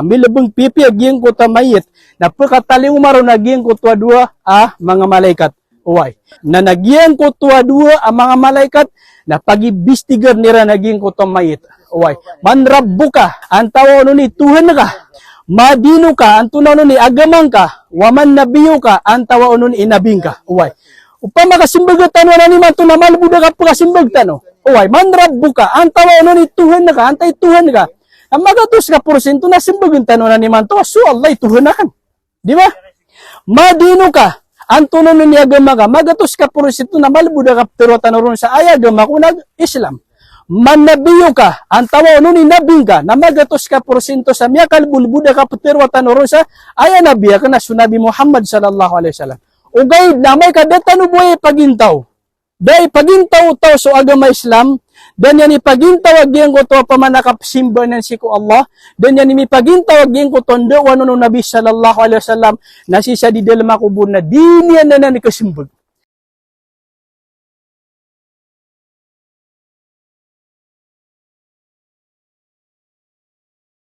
Milabang pipi aging ko ta mayit. Na pagkatali umaro naging ko tua dua ah mga malaikat. Uway. Na nagyang ko tua dua ang mga malaikat na pagibistigar nira naging ko ta mayit. Uway. Manrabbu ka. Ang tawa no ni Tuhan ka. Madino ka. Ang tunaw no ni agamang ka. Waman nabiyo ka. Ang tawa no ni inabing ka. Uway. Upama kasimbagatan wala ni na malbuda ka pagkasimbagtan no. Uway. Manrabbu ka. Ang tawa no ni Tuhan ka. Antay Tuhan ka. Ang magatos ka porsyento na simbagan tanong na ni man to. So Allah ituhanakan. Di ba? Madino ka. Ang tunon ni agama ka, magatos ka porsyento na malbuda ka pero tanoron sa ayagama kung nag-Islam. Manabiyo ka, ang tawa no ni nabing ka, na magatos ka porsyento sa miya kalbulbuda ka pero tanoron sa aya nabiya ka na sunabi Muhammad sallallahu alaihi wasallam. Ugay na may kadata no buhay pagintaw. Dahil pagintaw tao so agama Islam, dan yan ipagintaw agyan ko to pamanakap simba ng siku Allah, dan yan ipagintaw agyan ko tondo wano no Nabi sallallahu alaihi wasallam na siya di dalam makubur na di niya na na nikasimbag.